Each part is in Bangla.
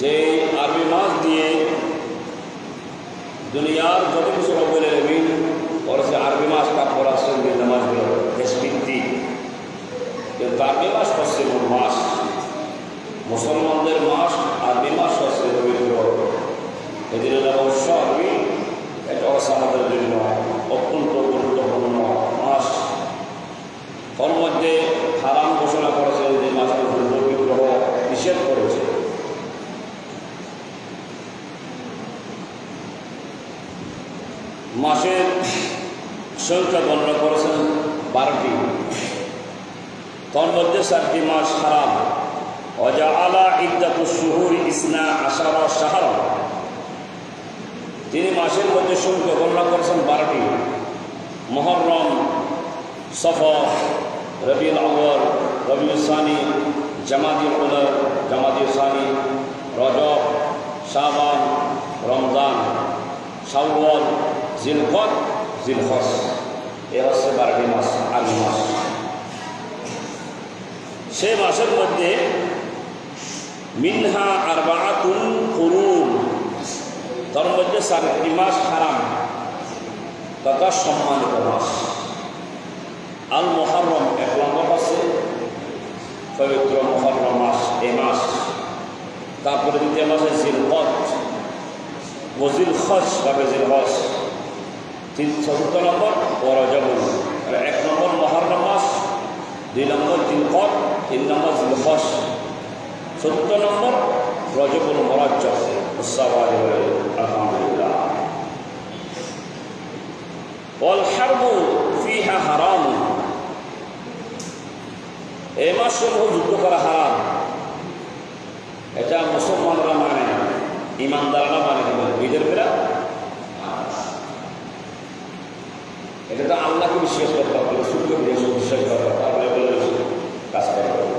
যে আরবি মাস দিয়ে দুনিয়ার যত কিছু রব্বুল আলমিন করেছে আরবি মাস আসছেন যে নামাজগুলো দেশভিত্তিক কিন্তু আরবি মাস হচ্ছে মাস মুসলমানদের মাস আরবি মাস হচ্ছে পবিত্র। এদিন অবশ্য আরবি, এটা হচ্ছে আমাদের জন্য অত্যন্ত গুরুত্বপূর্ণ মাস তার মধ্যে হারাম ঘোষণা করেছে যে মাসের পবিত্র নিষেধ করেছে মাসের সংখ্যা গণনা করেছেন বারোটি। তার মধ্যে চারটি মাস হারাম। অজা আলা ইদ্দাতু শুহুর ইসনা আশারা সাহারা তিনি মাসের মধ্যে সংখ্যা গণনা করেছেন বারোটি। মহরম সফর, রবিউল আউ্ল রবিউল সানি জামাদিউল উলর জামাদিউল সানি, রজব রমজান শাওয়াল জিলফত জিলহস এ হচ্ছে বারোটি মাস আগে মাস। সে মাসের মধ্যে মিনহা আর বাহাতুন করুন। তার মধ্যে চারটি মাস হারাম, তথা সম্মানিত মাস। আল মহরম এক নম্বর আছে পবিত্র মহরম মাস এই মাস। তারপরে দ্বিতীয় মাসে জিলহত ওজিল হজ বা বেজিল হজ তিন চতুর্থ নম্বর পরজবুল এক নম্বর মহরম মাস দুই নম্বর জিলকট তিন নম্বর জিলহস চতুর্থ নম্বর রজবুল মরাজ্জ আলহামদুলিল্লাহ والحرب فيها حرام এই মাসসমূহ যুদ্ধ করা হারাম এটা মুসলমানরা মানে না ইমানদাররা মানে দিবেন বিতর্কেরা এটা তো আল্লাহকে বিশ্বাস করতে হবে রসুলকে বিশ্বাস করতে হবে কাজ করতে হবে।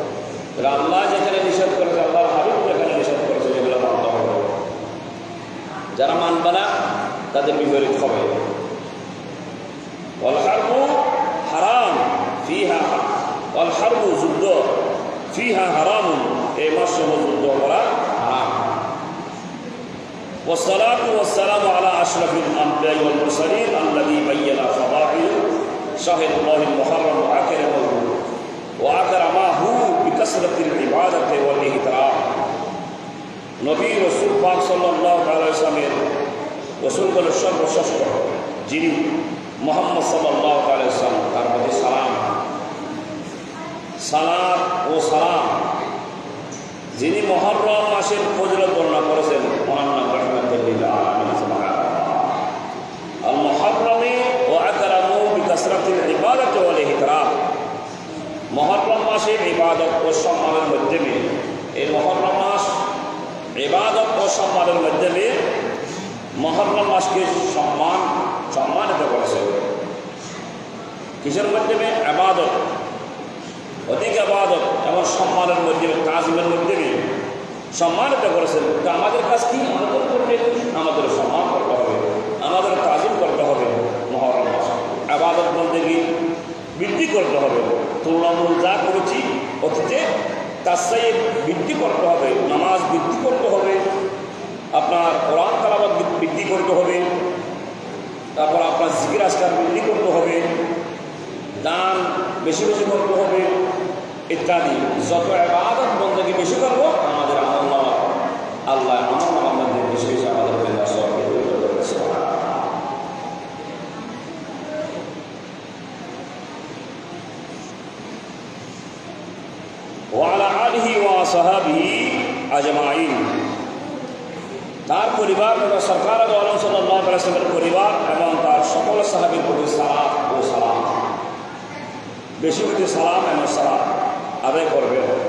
আল্লাহ যেখানে নিষেধ করেছে, আল্লাহর হাবিব যেখানে নিষেধ করেছে যেগুলো মানতে হবে। যারা মানবে না, তাদের বিপরীত হবে। অলহারবু হারাম, ফিহা অলহারবু যুদ্ধ, ফিহা হারাম এই মাস যুদ্ধ করা والصلاة والسلام على أشرف الأنبياء والمرسلين الذي بين فضائل شهر الله المحرم وأكرمه وأكرمه بكثرة العبادة والاحترام নবী রসুল পাক সাল্লাহ আলাইসলামের রসুলগুলোর সর্বশ্রেষ্ঠ যিনি মোহাম্মদ সাল্লাহ আলাইসলাম তার মধ্যে সালাম সালাম ও সালাম যিনি মহরম মাসের ফজলত বর্ণনা করেছেন মহান নাম রহমতুল্লাহ আল মহরমে ও আকরামু বিকাসরাতিল ইবাদত ওয়াল ইহতরাম মহরম মাসের ইবাদত ও সম্মানের মাধ্যমে এই মহরম মাস ইবাদত ও সম্মানের মাধ্যমে মহরম মাসকে সম্মান সম্মানিত করেছে কিসের মাধ্যমে আবাদত অধিক আবাদত এবং সম্মানের মাধ্যমে কাজমের মাধ্যমে সম্মানিত করেছেন। তো আমাদের কাজ কি? আমাদের করবে আমাদের সম্মান করতে হবে। আমাদের তাজিম করতে হবে। মহরম আবাদত বলতে গিয়ে বৃদ্ধি করতে হবে। তুলনামূল যা করেছি, অতীতে তার সাই বৃদ্ধি করতে হবে। নামাজ বৃদ্ধি করতে হবে। আপনার কোরআন তালাবাদ বৃদ্ধি করতে হবে। তারপর আপনার জিকির আজকার বৃদ্ধি করতে হবে। দান বেশি বেশি করতে হবে। ইত্যাদি। যত আবাদত বন্ধকে বেশি করব, আমাদের আল্লাহ আমল আমাদের বেশি বেশি আমাদের ওয়ালা আলহি ওয়া সাহাবিহি আজমাইন। তার পরিবার এবং সরকার আলম আলাইসলামের পরিবার এবং তার সকল সাহাবির প্রতি সালাম ও সালাম। বেশি বেশি সালাম এবং সালাম আদায় করবে।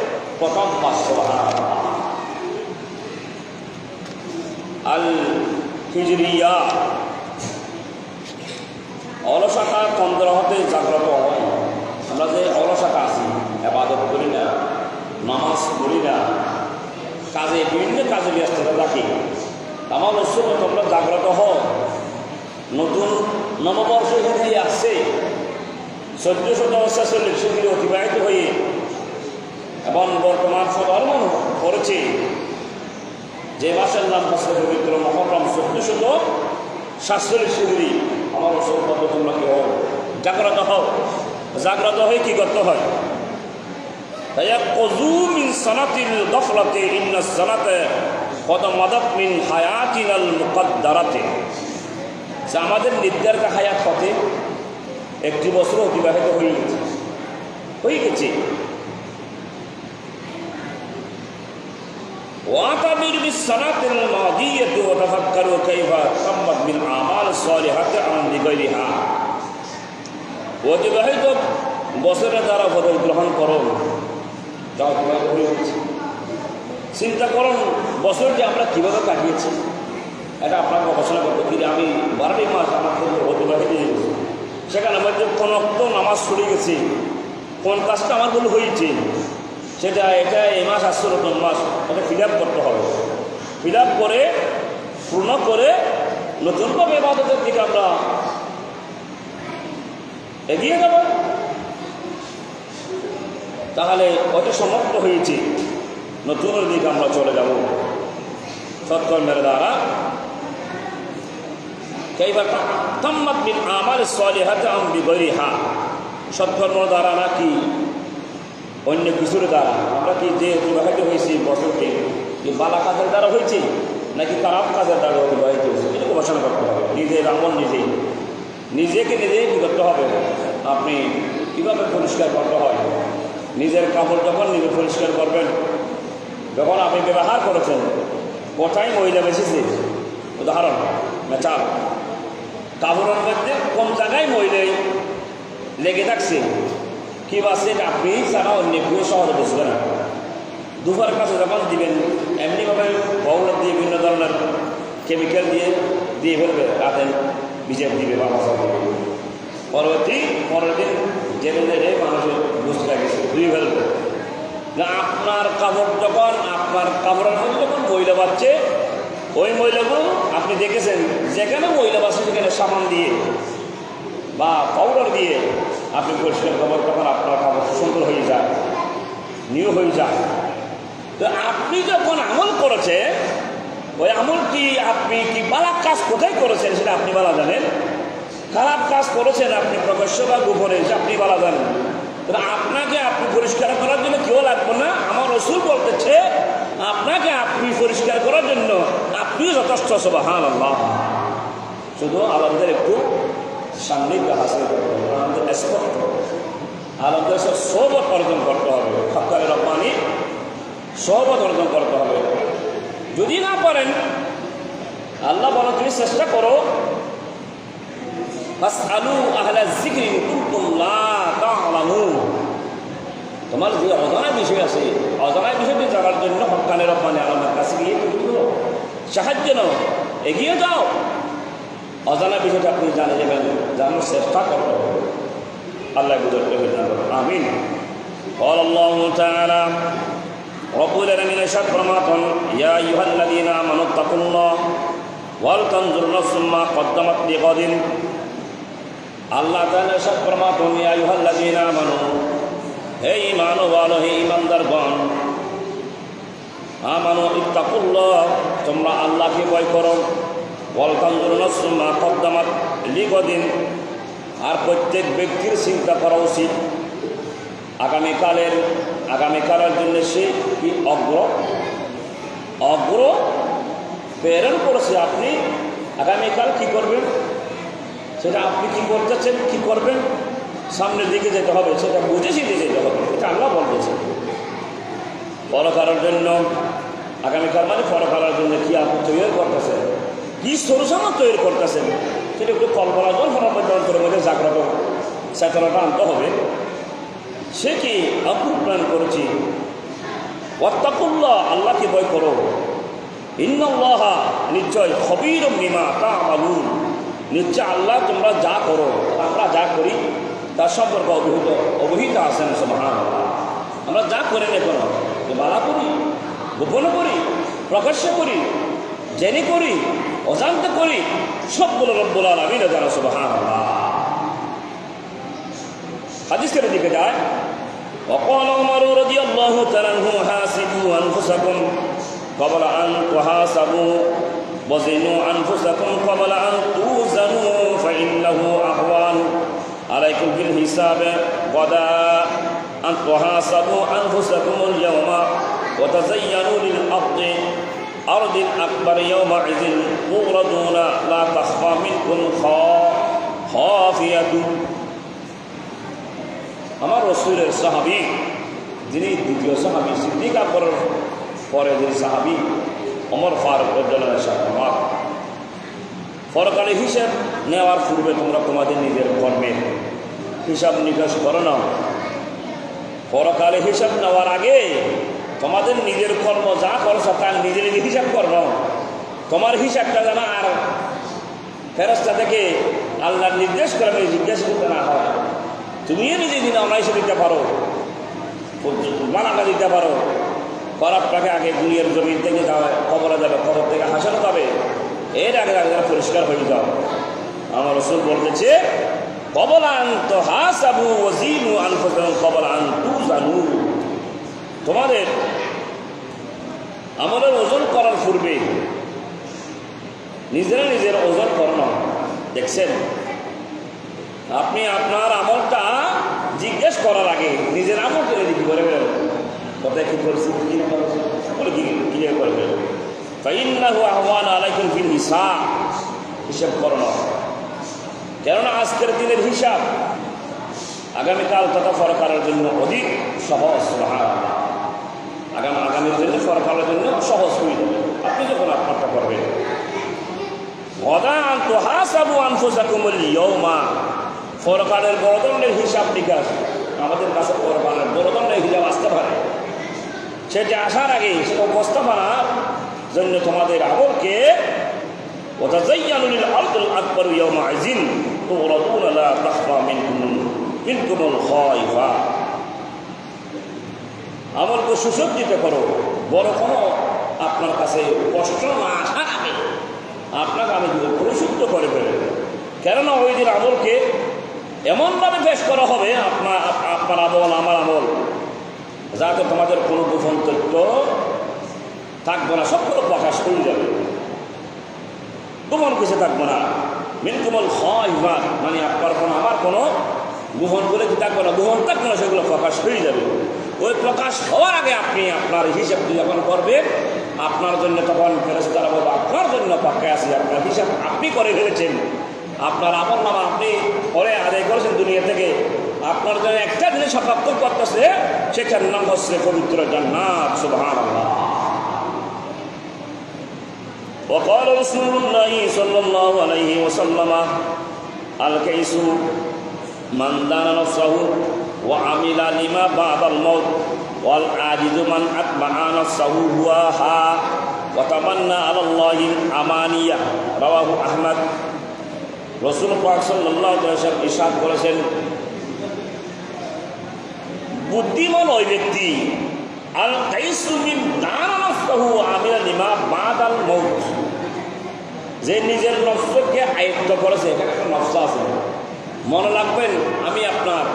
হিজরিয়া অলসতা তন্দ্র হতে জাগ্রত হয়। আমরা যে অলসতা আছি আবাদত করি না, নামাজ পড়ি না, কাজে, বিভিন্ন কাজে ব্যস্ততা থাকি আমার অবশ্যই তোমরা জাগ্রত হও। নতুন নববর্ষ যেখানে আসছে চোদ্দশো ছেচল্লিশ সেগুলি অতিবাহিত হয়ে এবং বর্তমান সদর্মন করেছে যে মাসের নাম হচ্ছে পবিত্র মহরম চোদ্দশত সাতচল্লিশ ডিগ্রি। আমার অসম্ভব তোমরা কি জাগ্রত হও। জাগ্রত হয়ে কি করতে হয়? মিন মিন আমাদের নির্ধারিত হায়াত পথে একটি বছর অতিবাহিত হয়ে গেছে। হয়ে গেছে। واعتبر بالسنة الماضية وتفكر كيف تمت بالأعمال الصالحة عن غيرها অতিবাহিত বছরের দ্বারা বদল গ্রহণ করো যা অতিবাহিত হয়ে গেছে চিন্তা করুন বছরটি আমরা কীভাবে কাটিয়েছি এটা আপনাকে গবেষণা করতে গিয়ে আমি বারোটি মাস আমার ক্ষেত্রে অতিবাহিত হয়ে গেছে সেখানে আমার যে কোন অক্ত নামাজ ছড়িয়ে গেছে কোন কাজটা আমার ভুল হয়েছে সেটা এটা এই মাস আসছে নতুন মাস? এটা ফিল করতে হবে। ফিল করে, পূর্ণ করে নতুনভাবে এবাদতের দিকে আমরা এগিয়ে যাব। তাহলে ওটা সমাপ্ত হয়েছি, নতুনের দিকে আমরা চলে যাব। সৎকর্মের দ্বারা কেইবার তাম্মাত বিন আমার সলিহাতে আম বিগরিহা। সৎকর্ম দ্বারা নাকি অন্য কিছুর দ্বারা। আমরা কি যে অতিবাহিত হয়েছি বছরকে কি বালা কাজের দ্বারা হয়েছে, নাকি খারাপ কাজের দ্বারা অতিবাহিত হয়েছে? এটা গবেষণা করতে হবে। নিজের আমল নিজেই নিজেকে নিজেই কী করতে হবে। আপনি কীভাবে পরিষ্কার করতে হয়? নিজের কাপড় যখন নিজে পরিষ্কার করবেন, যখন আপনি ব্যবহার করেছেন, কোথায় মহিলা বেশিছে উদাহরণ মেচার কাপড়ের মধ্যে কোন জায়গায় মহিলাই লেগে থাকছে? কি বাসে আপনি ছাড়া অন্য কেউ শহরে বসবে না। দুপুরের কাছে যখন দিবেন এমনিভাবে বউল দিয়ে বিভিন্ন ধরনের কেমিক্যাল দিয়ে দিয়ে ফেলবে, রাতে ভিজে দিবে বা মশা দিবে পরবর্তী পরের দিন জেনে জেনে মানুষের বুঝতে গেছে ধুয়ে ফেলবে। না, আপনার কাপড় যখন, আপনার কাপড়ের মধ্যে যখন মহিলা বাচ্চে ওই মহিলাগুলো আপনি দেখেছেন? যেখানে মহিলা বাচ্চা সেখানে সামান দিয়ে বা পাউডার দিয়ে আপনি পরিষ্কার কাপড় নিউ হয়ে যায়। তো আপনি যখন আমল করেছে ওই আমলটি আপনি কি বালা কাজ কোথায় করেছেন সেটা আপনি বলা জানেন? খারাপ কাজ করেছেন আপনি প্রকাশ্য বা গোপনে আপনি বলা জানেন। তাহলে আপনাকে আপনি পরিষ্কার করার জন্য কেউ লাগবে না। আমার রসুল বলতেছে, আপনাকে আপনি পরিষ্কার করার জন্য আপনিও যথেষ্ট সবাহান আল্লাহ শুধু আমাদের একটু সান্নিধ্য হাসিল করতে হবে। আমাদের স্পষ্ট। আমাদের সব অর্জন করতে হবে। সবত অর্জন করতে হবে যদি না পারেন আল্লাহ বলো তুমি চেষ্টা করো বাস আলু আহলা জিক্রি কুনতুম লা তা'লামুন তোমার যে অজানা বিষয় আছে অজানা বিষয়টি জানার জন্য হকানে রব্বানি আলমের কাছে গিয়ে তুমি করো। সাহায্য নাও এগিয়ে যাও অজানা বিষয়টা আপনি জানে যাবেন জানার চেষ্টা করতে হবে আল্লাহ বুঝতে হবে আমিন قال الله تعالى رب العالمين ارشاد فرماتن يا ايها الذين امنوا اتقوا الله ولتنظر نفس ما قدمت لغد আল্লাহ তাআলা ارشاد فرماتن يا ايها الذين امنوا হে ঈমান ওয়ালো হে ঈমানদারগণ আমানু ইত্তাকুল্লাহ তোমরা আল্লাহকে ভয় করো ওয়ালতানজুর নাফসু মা কদ্দামাত লিগদিন আর প্রত্যেক ব্যক্তির চিন্তা করা উচিত আগামীকালের আগামীকালের জন্য সে কি অগ্র? অগ্র প্রেরণ করেছে আপনি। আগামীকাল কি করবেন? সেটা আপনি কি করতেছেন, কি করবেন? সামনের দিকে যেতে হবে, সেটা বুঝে শিখে যেতে হবে, এটা আল্লাহ বলতেছে পরকালের জন্য, আগামীকাল মানে পরকালের জন্য কি আপনি তৈরি করতেছেন? কি সরুসামা তৈরি করতেছেন? সেটা একটু কল্পনা করুন ফলাফল অন্তরের মধ্যে জাগ্রত চেতনাটা আনতে হবে। সে কি আকুল প্ল্যান করেছি? অত্তাকুল্লাহ আল্লাহকে ভয় করো। ইন্নাল্লাহ নিশ্চয় খবির বিমা তা আমালুন নিশ্চয় আল্লাহ তোমরা যা করো, আমরা যা করি, তার সম্পর্কে অবহিত অবহিত আছেন সমাহান আমরা যা করি না বালা করি, গোপন করি, প্রকাশ্য করি, জেনে করি, অজান্তে করি, সবগুলো রব্বুল আলমিন জানা সুবাহান হাদিসের দিকে যায় وقال عمر رضي الله تعالى عنه حاسبوا أنفسكم قبل أن تحاسبوا وزنوا أنفسكم قبل أن توزنوا فإنه اهوان عليكم بالحساب غدا أن تحاسبوا أنفسكم اليوم وتزينوا للأرض أرض أكبر يومئذ تغرضون لا تخفى منكم خا- خافية. আমার রসুলের সাহাবি, যিনি দ্বিতীয় সাহাবি সিদ্দিক আকবরের পরে যিনি সাহাবি অমর ফারুক রজ্জালের সাহাবাদ ফরকালে হিসাব নেওয়ার পূর্বে তোমরা তোমাদের নিজের কর্মে হিসাব নিকাশ করো না। পরকালে হিসাব নেওয়ার আগে তোমাদের নিজের কর্ম যা করছ তার নিজের নিজে হিসাব করো। তোমার হিসাবটা যেন আর ফেরস্তা থেকে আল্লাহর নির্দেশ করে জিজ্ঞেস করতে না হয়। তুমিও নিজে দিন অনাইশে দিতে পারো মানাটা দিতে পারো খারাপটাকে আগে দুনিয়ার জমিন থেকে যাওয়া কবরে যাবে, কবর থেকে হাসানো যাবে। এর আগে আগে যেন পরিষ্কার হয়ে যাও। আমার রসুল বলতেছে, কবলান তো হাসাবু ওজিনু আনফুসাকুম কবলান তু জানু তোমাদের আমাদের ওজন করার পূর্বে নিজেরা নিজের ওজন করানো। দেখছেন? আপনি আপনার আমলটা জিজ্ঞেস করার আগে নিজের আমল করে দিকে করে বেরো কোথায় কি করছি বলে কি ক্লিয়ার করে বেরো ফাইন্নাহু আহওয়ান আলাইকুম ফিল হিসাব। হিসাব করোনা কেননা আজকের দিনের হিসাব আগামীকাল তথা ফরকারের জন্য অধিক সহজ আগাম আগামীর জন্য ফরকারের জন্য সহজ হয়ে যাবে। আপনি যখন আপনারটা করবেন গদান তো হাসাবু আনফুসাকুমুল ইয়ৌমা ফরকারের বড় ধরনের হিসাব নিকাশ আমাদের কাছে ফরকারের বড় ধরনের হিসাব আসতে পারে সেটা আসার আগে সেটা উপস্থাপনার জন্য তোমাদের আমলকে وتزينوا للأرض الأكبر يوم عزين تغرضون لا تخفى منكم منكم الخائفة আমলকে সুসজ্জিত করো বড় কোনো আপনার কাছে কষ্ট না আসার আগে আপনাকে আমি পরিশুদ্ধ করে ফেলে কেননা ওই দিন আমলকে এমনভাবে পেশ করা হবে, আপনার আপনার আমল, আমার আমল। যাতে তোমাদের কোনো গোপন তথ্য থাকবে না, সবগুলো প্রকাশ হয়ে যাবে। গোপন কিছু থাকব না। মিনকুমল হয় মানে আপনার কোনো, আমার কোনো গোপন করে কি থাকবে না, গোপন থাকবে না, সেগুলো প্রকাশ হয়ে যাবে। ওই প্রকাশ হওয়ার আগে আপনি আপনার হিসাব যখন করবেন, আপনার জন্য তখন ফেরেছে তারা বলব, আপনার জন্য পাক্কায় আছে আপনার হিসাব আপনি করে ফেলেছেন। আপনার আমল নামা আপনি পরে আদায় করেছেন দুনিয়া থেকে আপনার জন্য একটা জিনিস প্রাপ্ত করতেছে সেটার নাম হচ্ছে পবিত্র জান্নাত সুবহান আল্লাহ وقال رسول الله صلى الله عليه وسلم الكيس من دان نفسه وعمل لما بعد الموت والعاجز من أتبع نفسه هواها وتمنى على الله الأمانية رواه أحمد রসুল পাক সাল্লাহ ইসাদ করেছেন, বুদ্ধিমান ওই ব্যক্তি, আল কাইসুমিন দানানস্তাহু আমিরা লিমা বাদাল মৌত যে নিজের নফসকে আয়ত্ত করেছে, এখানে আছে। মনে রাখবেন, আমি আপনার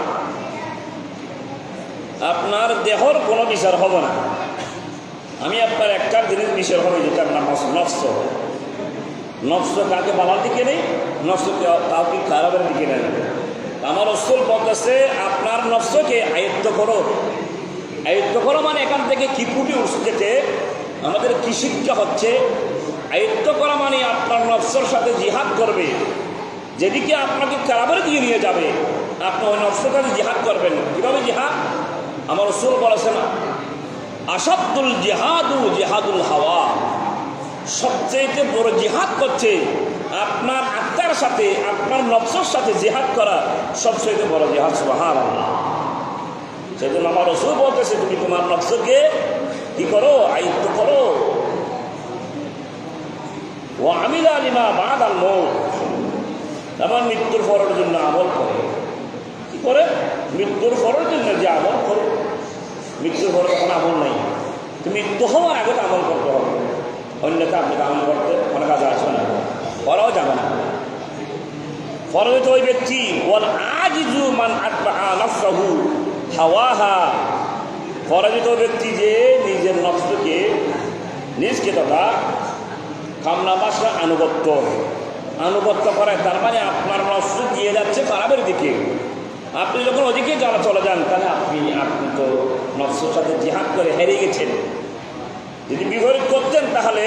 আপনার দেহর কোনো বিচার হব না। আমি আপনার একটা জিনিস বিচার হবে যেটার নাম নফস। নফস কাকে ভালোর দিকে নেই? নফস কাউকে খারাপের দিকে নেই আমার অস্তুল বলতেছে, আপনার নফসকে আয়ত্ত করো। আয়ত্ত করো মানে এখান থেকে কি ফুটে উঠছে আমাদের কি শিক্ষা হচ্ছে? আয়ত্ত করা মানে আপনার নফসর সাথে জিহাদ করবে। যেদিকে আপনাকে খারাপের দিকে নিয়ে যাবে, আপনি ওই নফসের কাছে জিহাদ করবেন। কীভাবে জিহাদ? আমার রসুল না আসাদুল জেহাদু জেহাদুল হাওয়া। সবচেয়ে বড় জিহাদ করছে আপনার আত্মার সাথে, আপনার নফসর সাথে জেহাদ করা সবচেয়ে বড় জেহাদ আল্লাহ সেজন্য আমার রসুল বলতেছে, তুমি তোমার নফসকে কি করো? আয়ত্ত করো। ও আমিলা আলিমা বাদ আল আমার মৃত্যুর পরের জন্য আমল করে। কি করে? মৃত্যুর পরের জন্য যে আমল করো। মৃত্যুর পরে তখন আমল নাই। তুমি মৃত্যু হওয়ার আগে আমল করতে হবে। অন্যথা আপনি আমল করতে অনেক কাজে আসবে না। করাও যাবে না। ফরমিত ওই ব্যক্তি, ওয়াল আজিজু মান আতবা নফসাহু হাওয়াহা। পরাজিত ব্যক্তি যে নিজের নফসকে, নিজকে তথা কামনা বাসা আনুগত্য আনুগত্য করায়, তার মানে আপনার নফস দিয়ে যাচ্ছে খারাপের দিকে। আপনি যখন ওদিকে যারা চলে যান, তাহলে আপনি আপনি তো নফসের সাথে জিহাদ করে হেরে গেছেন। যদি বিপরীত করতেন, তাহলে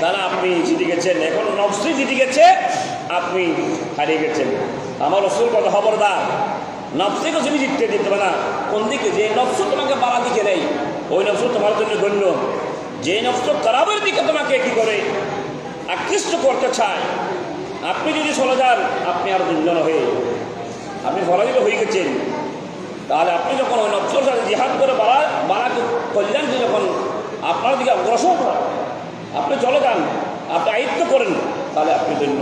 তাহলে আপনি জিতে গেছেন। এখন নফসি জিতে গেছে আপনি হারিয়ে গেছেন। আমার রসুল কত খবরদার। নফসিকে তুমি জিততে দিতে হবে না। কোন দিকে? যে নফস তোমাকে বাড়া দিকে নেই ওই নফস তোমার জন্য গণ্য। যে নফস খারাপের দিকে তোমাকে কি করে? আকৃষ্ট করতে চায়। আপনি যদি চলে যান আপনি আর দুজন হয়ে। আপনি পরাজিত হয়ে গেছেন। তাহলে আপনি যখন ওই নফসর সাথে জিহাদ করে বাড়া বাড়াকে কল্যাণকে যখন আপনার দিকে অগ্রসর করেন, আপনি চলে যান, আপনি আয়ত্ত করেন, তাহলে আপনি ধন্য।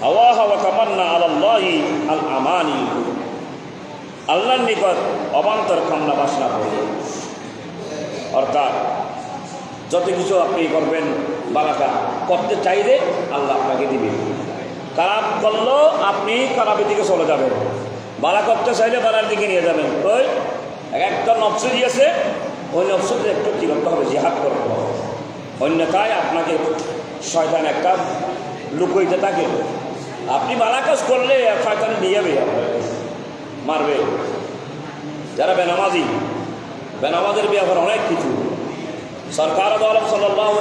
হাওয়া হাওয়া কামান্না আল্লাহি আল আমানি আল্লাহর নিকট অবান্তর কামনা বাসনা করে অর্থাৎ যত কিছু আপনি করবেন, বালাটা করতে চাইলে আল্লাহ আপনাকে দিবে। খারাপ করলেও আপনি খারাপের দিকে চলে যাবেন। বালা করতে চাইলে বালার দিকে নিয়ে যাবেন। ওই এক একটা নফস দিয়েছে ওই নফসকে একটু কী করতে হবে? জিহাদ করতে হবে। অন্যথায় আপনাকে শয়তান একটা লুকইতে থাকে। আপনি বালা কাজ করলে শয়তান নিয়ে যাবে। মারবে। যারা বেনামাজি, বেনামাজের ব্যাপার অনেক কিছু। সরকার আলম সাল্লাহ